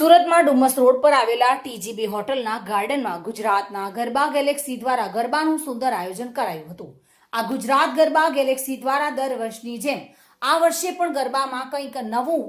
સુરતમાં ડુમસ રોડ પર આવેલા ટીજીબી હોટલના ગાર્ડનમાં ગુજરાતના ગરબા ગેલેક્સી દ્વારા ગરબાનું સુંદર આયોજન કરાયું હતું. આ ગુજરાત ગરબા ગેલેક્સી દ્વારા દર વર્ષની જેમ આ વર્ષે પણ ગરબામાં કંઈક નવું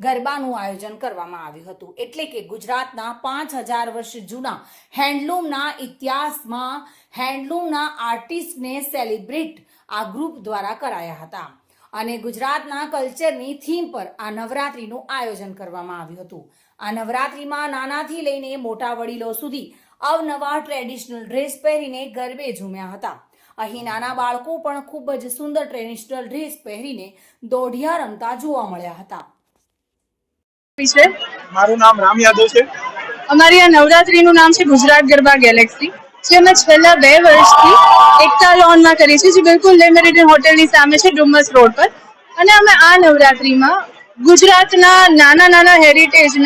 ગરબાનું આયોજન કરવામાં આવ્યું હતું. એટલે કે ગુજરાતના પાંચ હજાર વર્ષ જૂના હેન્ડલૂમના ઇતિહાસમાં હેન્ડલૂમના આર્ટિસ્ટને સેલિબ્રેટ આ ગ્રુપ દ્વારા કરાયા હતા. અને ગુજરાતના કલ્ચરની થીમ પર આ નવરાત્રિનું આયોજન કરવામાં આવ્યું હતું. આ નવરાત્રિમાં નાનાથી લઈને મોટા વડીલો સુધી અવનવા ટ્રેડિશનલ ડ્રેસ પહેરીને ગરબે ઝૂમ્યા હતા. અહીં નાના બાળકો પણ ખૂબ જ સુંદર ટ્રેડિશનલ ડ્રેસ પહેરીને દોઢિયા રમતા જોવા મળ્યા હતા. મારું નામ રામ યાદવ છે. અમારી આ નવરાત્રીનું નામ છે ગુજરાત ગરબા ગેલેક્સી. જે અમે છેલ્લા બે વર્ષથી એકતા લોનમાં કરી છે જે બિલકુલ લે મેરિડિયન હોટેલની સામે છે ડુમસ રોડ પર. અને અમે આ નવરાત્રીમાં ગુજરાતના નાના નાના હેરિટેજ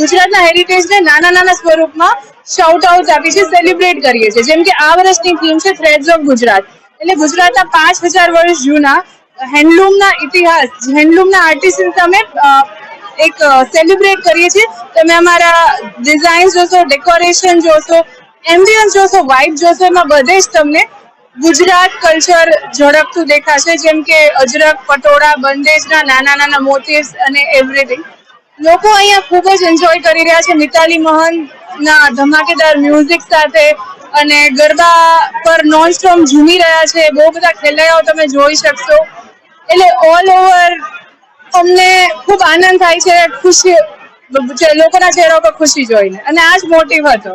ગુજરાતના હેરિટેજને નાના નાના સ્વરૂપમાં શાઉટ આઉટ આપી છે સેલિબ્રેટ કરીએ છીએ. જેમ કે આ વર્ષની થીમ છે થ્રેડ્સ ઓફ ગુજરાત. એટલે ગુજરાતના પાંચ હજાર વર્ષ જૂના હેન્ડલૂમના ઇતિહાસ, હેન્ડલૂમના આર્ટિસ્ટ અમે એક સેલિબ્રેટ કરીએ છીએ. તમે અમારા ડિઝાઇન જોશો ડેકોરેશન જોશો એમ્બિયન્સ જોશો વાઇબ જોશો, એમાં બધે જ તમને ગુજરાત કલ્ચર ઝડપતું દેખાશે, જેમ કે અજરક પટોળા, બંદેજના નાના નાના મોટિવ્સ અને એવરીથિંગ લોકો અહીંયા ખૂબ જ એન્જોય કરી રહ્યા છે. મિતાલી મોહનના ધમાકેદાર મ્યુઝિક સાથે અને ગરબા પર નોન સ્ટોપ ઝૂમી રહ્યા છે. બહુ બધા ખેલૈયાઓ તમે જોઈ શકશો. એટલે ઓલ ઓવર અમને ખૂબ આનંદ થાય છે, ખુશી લોકોના ચહેરા પર ખુશી જોઈને. અને આ જ મોટિવ હતો